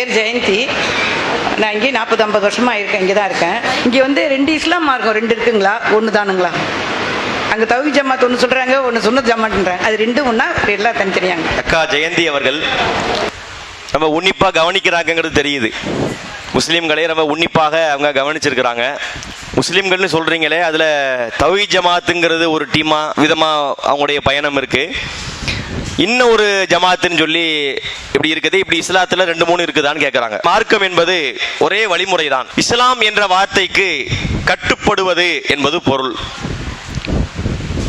பேர் ஜெயந்தி. நான் இங்கே நாற்பது ஐம்பது வருஷமாக இருக்கேன் இங்கே தான் இருக்கேன். இங்கே வந்து ரெண்டு இஸ்லாம் மார்க்கம் ரெண்டு இருக்குங்களா? ஒன்று தானுங்களா? அங்கே தவி ஜமாத் ஒன்று சொல்கிறாங்க ஒன்று சுன்னத் ஜமாத்ன்றாங்க அது ரெண்டும் ஒன்றா எல்லாம் தனித்தனியாங்க. அக்கா ஜெயந்தி அவர்கள் நம்ம உன்னிப்பாக கவனிக்கிறாங்கங்கிறது தெரியுது. முஸ்லீம்களே ரொம்ப உன்னிப்பாக அவங்க கவனிச்சிருக்கிறாங்க. முஸ்லீம்கள்னு சொல்கிறீங்களே அதில் தவி ஜமாத்துங்கிறது ஒரு டீமாக விதமாக அவங்களுடைய பயணம் இருக்குது இன்னும் ஒரு ஜமாத்துன்னு சொல்லி இப்படி இருக்குது. இப்படி இஸ்லாத்துல ரெண்டு மூணு இருக்குதான்னு கேட்கறாங்க மார்க்கம் என்பது ஒரே வழிமுறை தான் இஸ்லாம் என்ற வார்த்தைக்கு கட்டுப்படுவது என்பது பொருள்.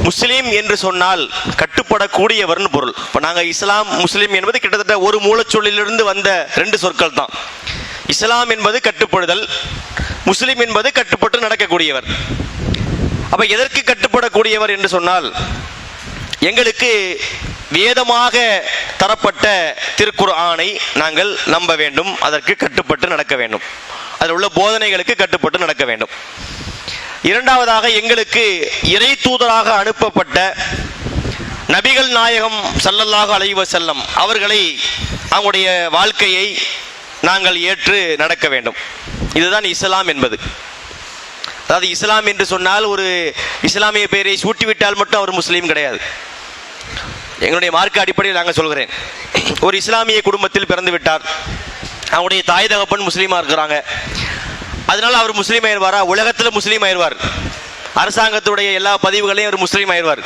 முஸ்லீம் என்று சொன்னால் கட்டுப்படக்கூடியவர்னு பொருள். இப்போ நாங்கள் இஸ்லாம் முஸ்லீம் என்பது கிட்டத்தட்ட ஒரு மூலச்சொல்லிலிருந்து வந்த ரெண்டு சொற்கள் தான் இஸ்லாம் என்பது கட்டுப்படுதல் முஸ்லீம் என்பது கட்டுப்பட்டு நடக்கக்கூடியவர். அப்போ எதற்கு கட்டுப்படக்கூடியவர் என்று சொன்னால் எங்களுக்கு வேதமாக தரப்பட்ட திருக்குர் ஆணை நாங்கள் நம்ப வேண்டும். அதற்கு கட்டுப்பட்டு நடக்க வேண்டும். அதில் உள்ள போதனைகளுக்கு கட்டுப்பட்டு நடக்க வேண்டும். இரண்டாவதாக எங்களுக்கு இறை தூதராக அனுப்பப்பட்ட நபிகள் நாயகம் சல்லல்லாக அலைவ செல்லம் அவர்களை அவங்களுடைய வாழ்க்கையை நாங்கள் ஏற்று நடக்க வேண்டும். இதுதான் இஸ்லாம் என்பது. அதாவது இஸ்லாம் என்று சொன்னால் ஒரு இஸ்லாமிய பெயரை சூட்டிவிட்டால் மட்டும் அவர் முஸ்லீம் கிடையாது. எங்களுடைய மார்க்க அடிப்படையில் நாங்கள் சொல்கிறேன். ஒரு இஸ்லாமிய குடும்பத்தில் பிறந்து விட்டார். அவங்களுடைய தாய் தகப்பன் முஸ்லீமாக இருக்கிறாங்க. அதனால் அவர் முஸ்லீம் ஆயிடுவாரா? உலகத்தில் முஸ்லீம் ஆயிடுவார். அரசாங்கத்துடைய எல்லா பதிவுகளையும் அவர் முஸ்லீம் ஆயிடுவார்.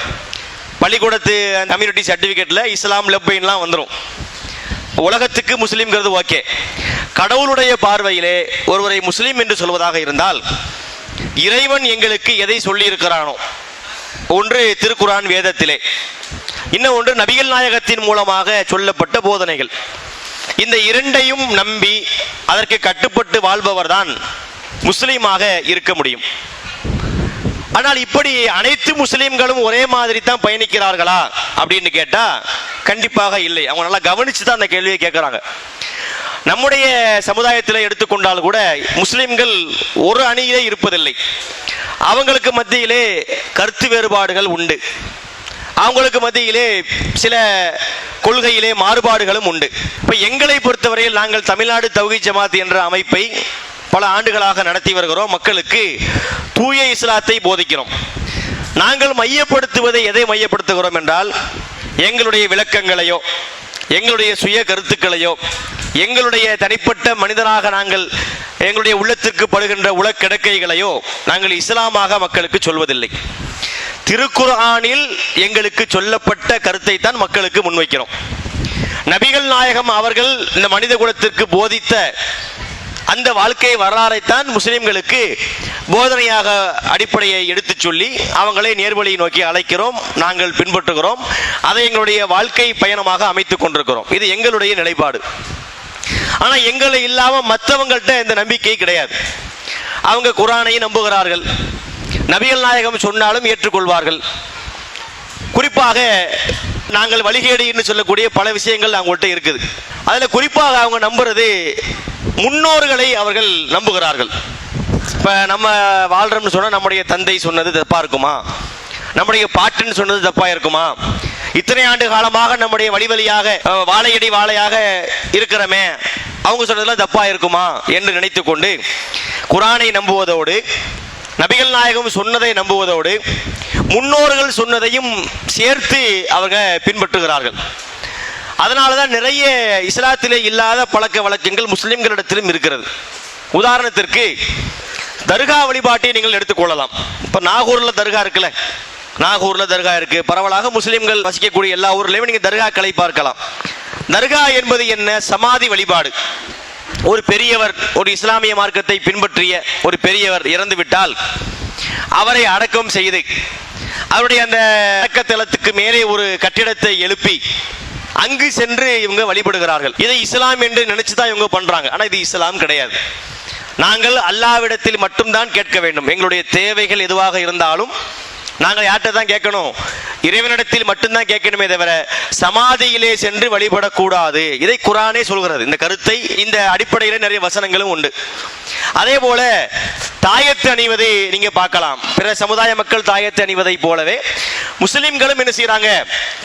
பள்ளிக்கூடத்து கம்யூனிட்டி சர்டிஃபிகேட்டில் இஸ்லாம் லெப்பைன்லாம் வந்துடும் உலகத்துக்கு முஸ்லீம்ங்கிறது ஓகே. கடவுளுடைய பார்வையிலே ஒருவரை முஸ்லீம் என்று சொல்வதாக இருந்தால் இறைவன் எங்களுக்கு எதை சொல்லி இருக்கிறானோ ஒன்று திருக்குரான் வேதத்திலே. இன்னும் ஒன்று நபிகள் நாயகத்தின் மூலமாக சொல்லப்பட்ட போதனைகள். இந்த இரண்டையும் நம்பி அதற்கு கட்டுப்பட்டு வாழ்பவர் தான் முஸ்லீமாக இருக்க முடியும். ஆனால் இப்படி அனைத்து முஸ்லீம்களும் ஒரே மாதிரி தான் பயணிக்கிறார்களா அப்படின்னு கேட்டா கண்டிப்பாக இல்லை. அவங்க நல்லா கவனிச்சு தான் அந்த கேள்வியை கேட்குறாங்க நம்முடைய சமுதாயத்தில் எடுத்துக்கொண்டால் கூட முஸ்லீம்கள் ஒரு அணியிலே இருப்பதில்லை. அவங்களுக்கு மத்தியிலே கருத்து வேறுபாடுகள் உண்டு. அவங்களுக்கு மத்தியிலே சில கொள்கையிலே மாறுபாடுகளும் உண்டு. இப்போ எங்களை பொறுத்தவரையில் நாங்கள் தமிழ்நாடு தௌகி ஜமாத் என்ற அமைப்பை பல ஆண்டுகளாக நடத்தி வருகிறோம். மக்களுக்கு தூய இஸ்லாத்தை போதிக்கிறோம். நாங்கள் மையப்படுத்துவதை எதை மையப்படுத்துகிறோம் என்றால் எங்களுடைய விளக்கங்களையோ எங்களுடைய சுய கருத்துக்களையோ எங்களுடைய தனிப்பட்ட மனிதனாக நாங்கள் எங்களுடைய உள்ளத்திற்கு படுகின்ற உலக்கிடக்கைகளையோ நாங்கள் இஸ்லாமாக மக்களுக்கு சொல்வதில்லை. திருக்குர்ஆனில் எங்களுக்கு சொல்லப்பட்ட கருத்தை தான் மக்களுக்கு முன்வைக்கிறோம். நபிகள் நாயகம் அவர்கள் இந்த மனித குலத்திற்கு போதித்த அந்த வாழ்க்கை வரலாறைத்தான் முஸ்லிம்களுக்கு போதனையாக அடிப்படையை எடுத்துச் சொல்லி அவங்களை நேர்வழியை நோக்கி அழைக்கிறோம் நாங்கள் பின்பற்றுகிறோம் அதை எங்களுடைய வாழ்க்கை பயணமாக அமைத்துக் கொண்டிருக்கிறோம். இது எங்களுடைய நிலைப்பாடு. ஆனால் எங்களை இல்லாமல் மற்றவங்கள்ட்ட இந்த நம்பிக்கை கிடையாது. அவங்க குரானை நம்புகிறார்கள். நபிகள் நாயகம் சொன்னாலும் ஏற்றுக்கொள்வார்கள். குறிப்பாக நாங்கள் வழிகேடுன்னு சொல்லக்கூடிய பல விஷயங்கள் அவங்கள்ட்ட இருக்குது. அதில் குறிப்பாக அவங்க நம்புறது முன்னோர்களை அவர்கள் நம்புகிறார்கள். இப்போ நம்ம வாழ்றோம்னு சொன்னால் நம்முடைய தந்தை சொன்னது தப்பாக இருக்குமா? நம்முடைய பாட்டுன்னு சொன்னது தப்பாக இருக்குமா? இத்தனை ஆண்டு காலமாக நம்முடைய வழி வழியாக வாழையடி வாழையாக இருக்கிறோமே அவங்க சொன்னதெல்லாம் தப்பாக இருக்குமா? என்று நினைத்துக்கொண்டு குரானை நம்புவதோடு நபிகள் நாயகம் சொன்னதை நம்புவதோடு முன்னோர்கள் சொன்னதையும் சேர்த்து அவங்க பின்பற்றுகிறார்கள். அதனால தான் நிறைய இஸ்லாத்திலே இல்லாத பழக்க வழக்கங்கள் முஸ்லிம்களிடத்திலும் இருக்கிறது. உதாரணத்திற்கு தர்கா வழிபாட்டை நீங்கள் எடுத்துக்கொள்ளலாம் இப்போ நாகூரில் தர்கா இருக்குல்ல? நாகூரில் தர்கா இருக்கு. பரவலாக முஸ்லிம்கள் வசிக்கக்கூடிய எல்லா ஊர்லேயும் நீங்கள் தர்காக்களை பார்க்கலாம். தர்கா என்பது என்ன? சமாதி வழிபாடு. ஒரு பெரியவர் ஒரு இஸ்லாமிய மார்க்கத்தை பின்பற்றிய ஒரு பெரியவர் இறந்து விட்டால் அவரை அடக்கம் செய்து அவருடைய அந்த அடக்கத்தலத்துக்கு மேலே ஒரு கட்டிடத்தை எழுப்பி அங்கு சென்று இவங்க வழிபடுகிறார்கள். இதை இஸ்லாம் என்று நினைச்சுதான் இவங்க பண்றாங்க. ஆனா இது இஸ்லாம் கிடையாது. நாங்கள் அல்லாவிடத்தில் மட்டும்தான் கேட்க வேண்டும். எங்களுடைய தேவைகள் எதுவாக இருந்தாலும் நாங்கள் யார்கிட்ட தான் கேட்கணும்? இறைவனிடத்தில் மட்டும்தான் கேட்கணுமே தவிர சமாதியிலே சென்று வழிபடக்கூடாது. இதை குரானே சொல்கிறது. இந்த கருத்தை இந்த அடிப்படையில நிறைய வசனங்களும் உண்டு. அதே போல தாயத்து அணிவதை நீங்க பார்க்கலாம். பிற சமுதாய மக்கள் தாயத்து அணிவதை போலவே முஸ்லிம்களும் என்ன செய்யறாங்க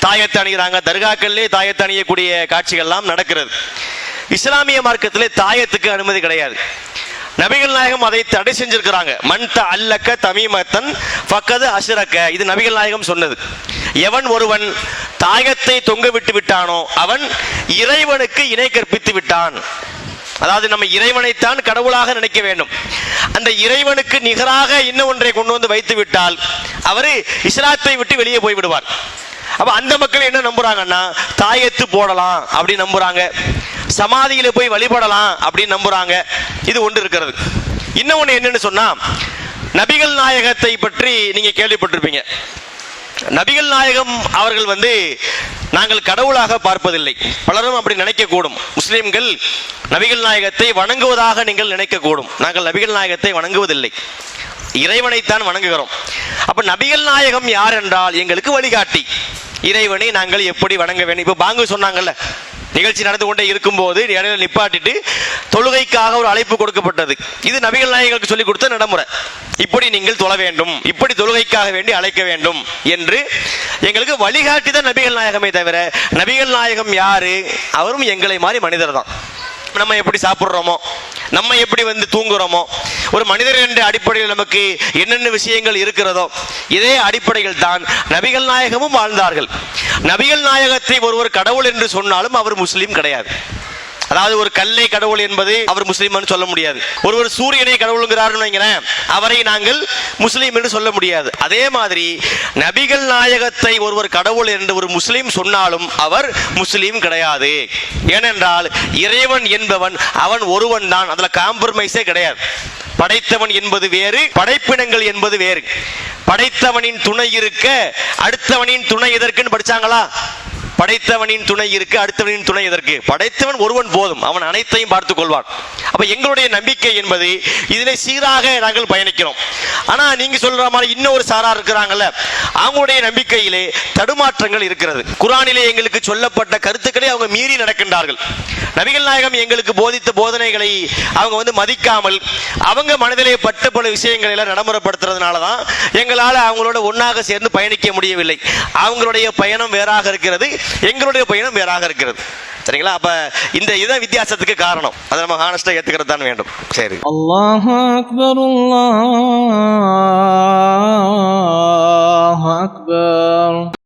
தாயத்து அணிகிறாங்க. தர்காக்கள்லே தாயத்து அணியக்கூடிய காட்சிகள்லாம் நடக்கிறது. இஸ்லாமிய மார்க்கத்திலே தாயத்துக்கு அனுமதி கிடையாது. நபிகள் நாயகம் அதை தடை செஞ்சிருக்கிறாங்க. மண்ட அல்லக்க தமிமத்தன் பக்கது அசுரக்க இது நபிகள் நாயகம் சொன்னது. எவன் ஒருவன் தாயத்தை தொங்க விட்டு விட்டானோ அவன் இறைவனுக்கு இணை கற்பித்து விட்டான். அதாவது நம்ம இறைவனைத்தான் கடவுளாக நினைக்க வேண்டும். அந்த இறைவனுக்கு நிகராக இன்னும் ஒன்றை கொண்டு வந்து வைத்து விட்டால் அவர் இஸ்லாத்தை விட்டு வெளியே போய்விடுவார் அப்போ அப்ப அந்த மக்கள் என்ன நம்புறாங்கன்னா தாயத்து போடலாம் அப்படி நம்புறாங்க. சமாதியில போய் வழிபடலாம் அப்படின்னு நம்புறாங்க. இது ஒன்று இருக்கிறது. இன்னொன்று என்னன்னு சொன்னா நபிகள் நாயகத்தை பற்றி நீங்க கேள்விப்பட்டிருப்பீங்க. நபிகள் நாயகம் அவர்கள் வந்து நாங்கள் கடவுளாக பார்ப்பதில்லை. பலரும் அப்படி நினைக்கக்கூடும். முஸ்லீம்கள் முஸ்லிம்கள் நபிகள் நாயகத்தை வணங்குவதாக நீங்கள் நினைக்கக்கூடும். நாங்கள் நபிகள் நாயகத்தை வணங்குவதில்லை. இறைவனைத்தான் வணங்குகிறோம். அப்ப நபிகள் நாயகம் யார் என்றால் எங்களுக்கு வழிகாட்டி. இறைவனை நாங்கள் எப்படி வணங்க வேண்டும்? இப்போ பாங்கு சொன்னாங்கல்ல நிகழ்ச்சி நடந்து கொண்டே இருக்கும்போது இடையில நிப்பாட்டிட்டு தொழுகைக்காக ஒரு அழைப்பு கொடுக்கப்பட்டது. இது நபிகள் நாயகங்களுக்கு சொல்லிக் கொடுத்த நடைமுறை. இப்படி நீங்கள் தொழ வேண்டும். இப்படி தொழுகைக்காக வேண்டி அழைக்க வேண்டும் என்று எங்களுக்கு வழிகாட்டி தான் நபிகள் நாயகமே தவிர நபிகள் நாயகம் யாரு? அவரும் எங்களை மாதிரி மனிதர் தான். நம்ம எப்படி சாப்பிட்றோமோ நம்ம எப்படி வந்து தூங்குறோமோ ஒரு மனிதர் என்ற அடிப்படையில் நமக்கு என்னென்ன விஷயங்கள் இருக்கிறதோ இதே அடிப்படையில் தான் நபிகள் நாயகமும் வாழ்ந்தார்கள். நபிகள் நாயகத்தை ஒருவர் கடவுள் என்று சொன்னாலும் அவர் முஸ்லீம் கிடையாது. அதாவது ஒரு கல்லை கடவுள் என்பது அவர் முஸ்லீம்னு சொல்ல முடியாது. ஒருவர் சூரியனை கடவுளுங்கிறாருன்னு அவரை நாங்கள் முஸ்லீம் என்று சொல்ல முடியாது. அதே மாதிரி நபிகள் நாயகத்தை ஒருவர் கடவுள் என்று ஒரு முஸ்லீம் சொன்னாலும் அவர் முஸ்லீம் கிடையாது. ஏனென்றால் இறைவன் என்பவன் அவன் ஒருவன் தான். அதுல காம்ப்ரமைஸே கிடையாது. படைத்தவன் என்பது வேறு படைப்பினங்கள் என்பது வேறு. படைத்தவனின் துணை இருக்க அடுத்தவனின் துணை எதற்குன்னு படிச்சாங்களா? படைத்தவனின் துணை இருக்கு அடுத்தவனின் துணை எதற்கு? படைத்தவன் ஒருவன் போதும் அவன் அனைத்தையும் பார்த்துக் கொள்வான். அப்ப எங்களுடைய நம்பிக்கை என்பது இதனை சீராக நாங்கள் பயணிக்கிறோம். ஆனா நீங்க சொல்ற மாதிரி இன்னொரு சாரா இருக்கிறாங்கல்ல அவங்களுடைய நம்பிக்கையிலே தடுமாற்றங்கள் இருக்கிறது. குரானிலே எங்களுக்கு சொல்லப்பட்ட கருத்துக்களை அவங்க மீறி நடக்கின்றார்கள். நபிகள் நாயகம் எங்களுக்கு போதித்த போதனைகளை அவங்க வந்து மதிக்காமல் அவங்க மனதிலே பட்ட பல விஷயங்களை எல்லாம் நடைமுறைப்படுத்துறதுனால தான் எங்களால் அவங்களோட ஒன்றாக சேர்ந்து பயணிக்க முடியவில்லை. அவங்களுடைய பயணம் வேறாக இருக்கிறது. எங்களுடைய பையனும் வேறாக இருக்கிறது. சரிங்களா? அப்ப இந்த இதை வித்தியாசத்துக்கு காரணம். அதை நம்ம ஹானஸ்டா ஏத்துக்கிறது தான் வேண்டும். சரி. அல்லாஹ் அக்பர் அல்லாஹ் அக்பர்.